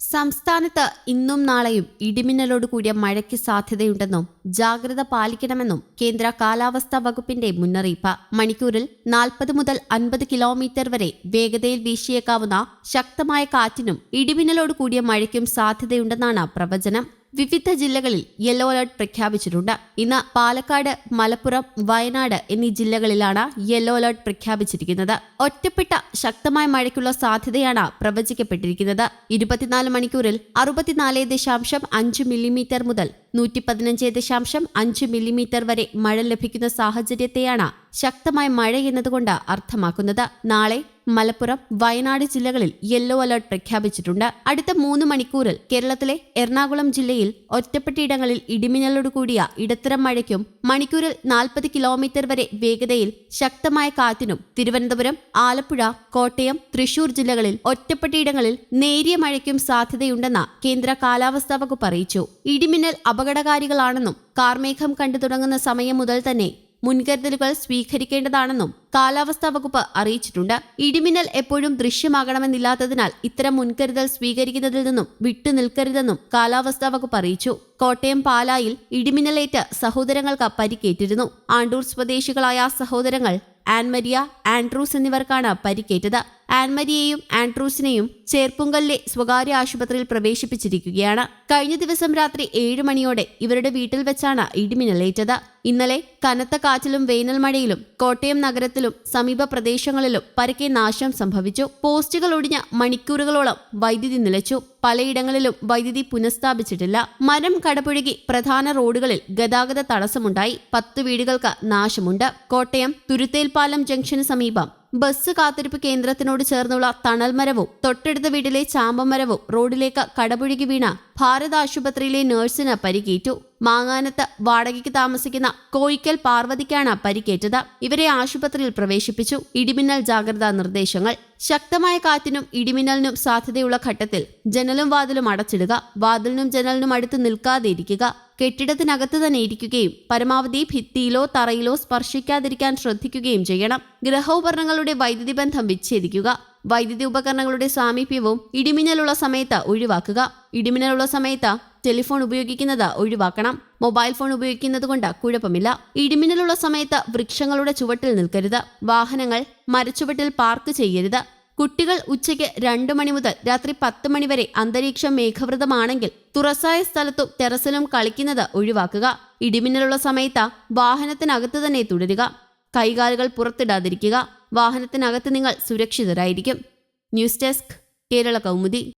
സംസ്ഥാനത്ത് ഇന്നും നാളെയും ഇടിമിന്നലോട് കൂടിയ മഴയ്ക്ക് സാധ്യതയുണ്ടെന്നും ജാഗ്രത പാലിക്കണമെന്നും കേന്ദ്ര കാലാവസ്ഥാ വകുപ്പിന്റെ മുന്നറിയിപ്പ്. മണിക്കൂറിൽ നാൽപ്പത് മുതൽ അൻപത് കിലോമീറ്റർ വരെ വേഗതയിൽ വീശിയേക്കാവുന്ന ശക്തമായ കാറ്റിനും ഇടിമിന്നലോട് കൂടിയ മഴയ്ക്കും സാധ്യതയുണ്ടെന്നാണ് പ്രവചനം. വിവിധ ജില്ലകളിൽ യെല്ലോ അലർട്ട് പ്രഖ്യാപിച്ചിട്ടുണ്ട്. ഇന്ന് പാലക്കാട് മലപ്പുറം വയനാട് എന്നീ ജില്ലകളിലാണ് യെല്ലോ അലർട്ട് പ്രഖ്യാപിച്ചിരിക്കുന്നത്. ഒറ്റപ്പെട്ട ശക്തമായ മഴയ്ക്കുള്ള സാധ്യതയാണ് പ്രവചിക്കപ്പെട്ടിരിക്കുന്നത്. ഇരുപത്തിനാല് മണിക്കൂറിൽ അറുപത്തിനാല് ദശാംശം അഞ്ച് മില്ലിമീറ്റർ മുതൽ നൂറ്റി പതിനഞ്ച് ദശാംശം അഞ്ച് മില്ലിമീറ്റർ വരെ മഴ ലഭിക്കുന്ന സാഹചര്യത്തെയാണ് ശക്തമായ മഴ എന്നതുകൊണ്ട് അർത്ഥമാക്കുന്നത്. നാളെ മലപ്പുറം വയനാട് ജില്ലകളിൽ യെല്ലോ അലർട്ട് പ്രഖ്യാപിച്ചിട്ടുണ്ട്. അടുത്ത മൂന്ന് മണിക്കൂറിൽ കേരളത്തിലെ എറണാകുളം ജില്ലയിൽ ഒറ്റപ്പെട്ടയിടങ്ങളിൽ ഇടിമിന്നലോട് കൂടിയ ഇടത്തരം മഴയ്ക്കും മണിക്കൂറിൽ നാൽപ്പത് കിലോമീറ്റർ വരെ വേഗതയിൽ ശക്തമായ കാറ്റിനും തിരുവനന്തപുരം ആലപ്പുഴ കോട്ടയം തൃശൂർ ജില്ലകളിൽ ഒറ്റപ്പെട്ടയിടങ്ങളിൽ നേരിയ മഴയ്ക്കും സാധ്യതയുണ്ടെന്ന് കേന്ദ്ര കാലാവസ്ഥാ വകുപ്പ് അറിയിച്ചു. ഇടിമിന്നൽ അപകടകാരികളാണെന്നും കാർമേഘം കണ്ടു തുടങ്ങുന്ന സമയം മുതൽ തന്നെ മുൻകരുതലുകൾ സ്വീകരിക്കേണ്ടതാണെന്നും കാലാവസ്ഥാ വകുപ്പ് അറിയിച്ചിട്ടുണ്ട്. ഇടിമിന്നൽ എപ്പോഴും ദൃശ്യമാകണമെന്നില്ലാത്തതിനാൽ ഇത്തരം മുൻകരുതൽ സ്വീകരിക്കുന്നതിൽ നിന്നും വിട്ടുനിൽക്കരുതെന്നും കാലാവസ്ഥാ വകുപ്പ് അറിയിച്ചു. കോട്ടയം പാലായിൽ ഇടിമിന്നലേറ്റ് സഹോദരങ്ങൾക്ക് പരിക്കേറ്റിരുന്നു. ആണ്ടൂർ സ്വദേശികളായ സഹോദരങ്ങൾ ആൻമരിയ ആൻഡ്രൂസ് എന്നിവർക്കാണ് പരിക്കേറ്റത്. ആൻമരിയെയും ആൻഡ്രൂസിനെയും ചേർപ്പുങ്കലിലെ സ്വകാര്യ ആശുപത്രിയിൽ പ്രവേശിപ്പിച്ചിരിക്കുകയാണ്. കഴിഞ്ഞ ദിവസം രാത്രി ഏഴ് മണിയോടെ ഇവരുടെ വീട്ടിൽ വെച്ചാണ് ഇടിമിന്നലേറ്റത്. ഇന്നലെ കനത്ത കാറ്റിലും വേനൽ മഴയിലും കോട്ടയം നഗരത്തിലും സമീപ പ്രദേശങ്ങളിലും പരക്കെ നാശം സംഭവിച്ചു. പോസ്റ്റുകൾ ഒടിഞ്ഞ മണിക്കൂറുകളോളം വൈദ്യുതി നിലച്ചു. പലയിടങ്ങളിലും വൈദ്യുതി പുനഃസ്ഥാപിച്ചിട്ടില്ല. മരം കടപുഴകി പ്രധാന റോഡുകളിൽ ഗതാഗത തടസ്സമുണ്ടായി. പത്ത് വീടുകൾക്ക് നാശമുണ്ട്. കോട്ടയം തുരുത്തേൽപ്പാലം ജംഗ്ഷന് സമീപം ബസ് കാത്തിരിപ്പ് കേന്ദ്രത്തിനോട് ചേർന്നുള്ള തണൽമരവും തൊട്ടടുത്ത വീട്ടിലെ ചാമ്പമരവും റോഡിലേക്ക് കടപുഴകി വീണ ഭാരത് ആശുപത്രിയിലെ നഴ്സിന് പരിക്കേറ്റു. മാങ്ങാനത്ത് വാടകയ്ക്ക് താമസിക്കുന്ന കോയിക്കൽ പാർവതിക്കാണ് പരിക്കേറ്റത്. ഇവരെ ആശുപത്രിയിൽ പ്രവേശിപ്പിച്ചു. ഇടിമിന്നൽ ജാഗ്രതാ നിർദ്ദേശങ്ങൾ. ശക്തമായ കാറ്റിനും ഇടിമിന്നലിനും സാധ്യതയുള്ള ഘട്ടത്തിൽ ജനലും വാതിലും അടച്ചിടുക. വാതിലിനും ജനലിനും അടുത്ത് നിൽക്കാതെ ഇരിക്കുക. കെട്ടിടത്തിനകത്ത് തന്നെ ഇരിക്കുകയും പരമാവധി ഭിത്തിയിലോ തറയിലോ സ്പർശിക്കാതിരിക്കാൻ ശ്രദ്ധിക്കുകയും ചെയ്യണം. ഗ്രഹോപകരണങ്ങളുടെ വൈദ്യുതി ബന്ധം വിച്ഛേദിക്കുക. വൈദ്യുതി ഉപകരണങ്ങളുടെ സാമീപ്യവും ഇടിമിന്നലുള്ള സമയത്ത് ഒഴിവാക്കുക. ഇടിമിന്നലുള്ള സമയത്ത് ടെലിഫോൺ ഉപയോഗിക്കുന്നത് ഒഴിവാക്കണം. മൊബൈൽ ഫോൺ ഉപയോഗിക്കുന്നത് കൊണ്ട് കുഴപ്പമില്ല. ഇടിമിന്നലുള്ള സമയത്ത് വൃക്ഷങ്ങളുടെ ചുവട്ടിൽ നിൽക്കരുത്. വാഹനങ്ങൾ മരച്ചുവട്ടിൽ പാർക്ക് ചെയ്യരുത്. കുട്ടികൾ ഉച്ചയ്ക്ക് രണ്ടു മണി മുതൽ രാത്രി പത്ത് മണി വരെ അന്തരീക്ഷം മേഘവൃതമാണെങ്കിൽ തുറസായ സ്ഥലത്തും ടെറസിലും കളിക്കുന്നത് ഒഴിവാക്കുക. ഇടിമിന്നലുള്ള സമയത്ത് വാഹനത്തിനകത്ത് തന്നെ തുടരുക. കൈകാലുകൾ പുറത്തിടാതിരിക്കുക. വാഹനത്തിനകത്ത് നിങ്ങൾ സുരക്ഷിതരായിരിക്കും. News desk Kerala Kaumudi.